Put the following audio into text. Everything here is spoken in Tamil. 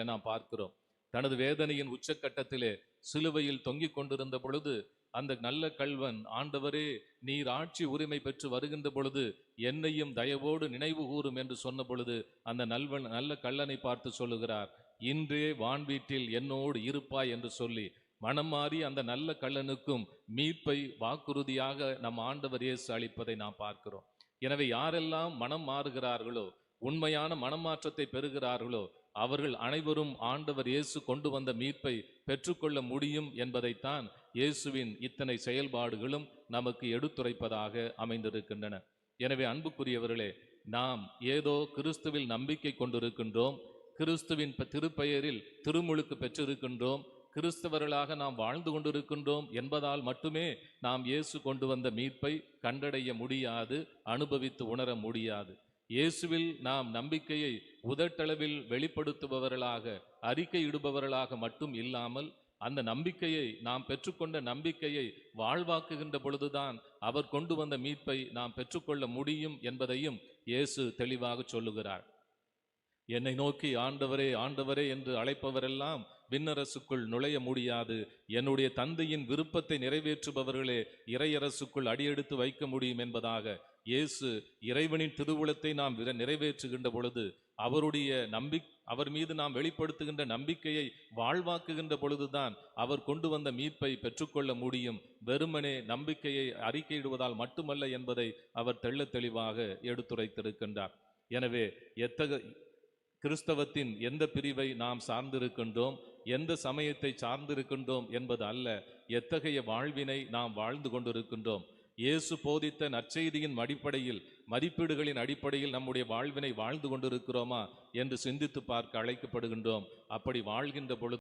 இதிலே நாம் பார்க்கிறோம். தனது வேதனையின் உச்சக்கட்டத்திலே சிலுவையில் தொங்கிக் கொண்டிருந்த பொழுது அந்த நல்ல கல்வன் ஆண்டவரே நீர் ஆட்சி உரிமை பெற்று வருகின்ற பொழுது என்னையும் தயவோடு நினைவு கூறும் என்று சொன்ன பொழுது அந்த நல்வன் நல்ல கல்லனை பார்த்து சொல்லுகிறார் இன்றே வான்வீட்டில் என்னோடு இருப்பாய் என்று சொல்லி மனம் மாறி அந்த நல்ல கள்ளனுக்கும் மீட்பை வாக்குறுதியாக நம் ஆண்டவர் இயேசு அளிப்பதை நாம் பார்க்கிறோம். எனவே யாரெல்லாம் மனம் மாறுகிறார்களோ உண்மையான மனமாற்றத்தை பெறுகிறார்களோ அவர்கள் அனைவரும் ஆண்டவர் இயேசு கொண்டு வந்த மீட்பை பெற்றுக்கொள்ள முடியும் என்பதைத்தான் இயேசுவின் இத்தனை செயல்பாடுகளும் நமக்கு எடுத்துரைப்பதாக அமைந்திருக்கின்றன. எனவே அன்புக்குரியவர்களே நாம் ஏதோ கிறிஸ்துவில் நம்பிக்கை கொண்டிருக்கின்றோம் கிறிஸ்துவின் திருப்பெயரில் திருமுழுக்கு பெற்றிருக்கின்றோம் கிறிஸ்தவர்களாக நாம் வாழ்ந்து கொண்டிருக்கின்றோம் என்பதால் மட்டுமே நாம் இயேசு கொண்டு வந்த மீட்பை கண்டடைய முடியாது அனுபவித்து உணர முடியாது. இயேசுவில் நாம் நம்பிக்கையை உதட்டளவில் வெளிப்படுத்துபவர்களாக அறிக்கையிடுபவர்களாக மட்டும் இல்லாமல் அந்த நம்பிக்கையை நாம் பெற்றுக்கொண்ட நம்பிக்கையை வாழ்வாக்குகின்ற பொழுதுதான் அவர் கொண்டு வந்த மீட்பை நாம் பெற்றுக்கொள்ள முடியும் என்பதையும் இயேசு தெளிவாக சொல்லுகிறார். என்னை நோக்கி ஆண்டவரே ஆண்டவரே என்று அழைப்பவரெல்லாம் விண்ணரசுக்குள் நுழைய முடியாது. என்னுடைய தந்தையின் விருப்பத்தை நிறைவேற்றுபவர்களே இறையரசுக்குள் அடியெடுத்து வைக்க முடியும் என்பதாக இயேசு இறைவனின் திருவுளத்தை நாம் நிறைவேற்றுகின்ற பொழுது அவருடைய நம்பி அவர் மீது நாம் வெளிப்படுத்துகின்ற நம்பிக்கையை வாழ்வாக்குகின்ற பொழுதுதான் அவர் கொண்டு வந்த மீட்பை பெற்றுக்கொள்ள முடியும். வெறுமனே நம்பிக்கையை அறிக்கையிடுவதால் மட்டுமல்ல என்பதை அவர் தெள்ள தெளிவாக எடுத்துரைத்திருக்கின்றார். எனவே எத்தக கிறிஸ்தவத்தின் எந்த பிரிவை நாம் சார்ந்திருக்கின்றோம் எந்த சமயத்தை சார்ந்திருக்கின்றோம் என்பது அல்ல எத்தகைய வாழ்வினை நாம் வாழ்ந்து கொண்டிருக்கின்றோம். இயேசு போதித்த நற்செய்தியின் அடிப்படையில் மதிப்பீடுகளின் அடிப்படையில் நம்முடைய வாழ்வினை வாழ்ந்து கொண்டிருக்கிறோமா என்று சிந்தித்து பார்க்க அழைக்கப்படுகின்றோம். அப்படி வாழ்கின்ற பொழுது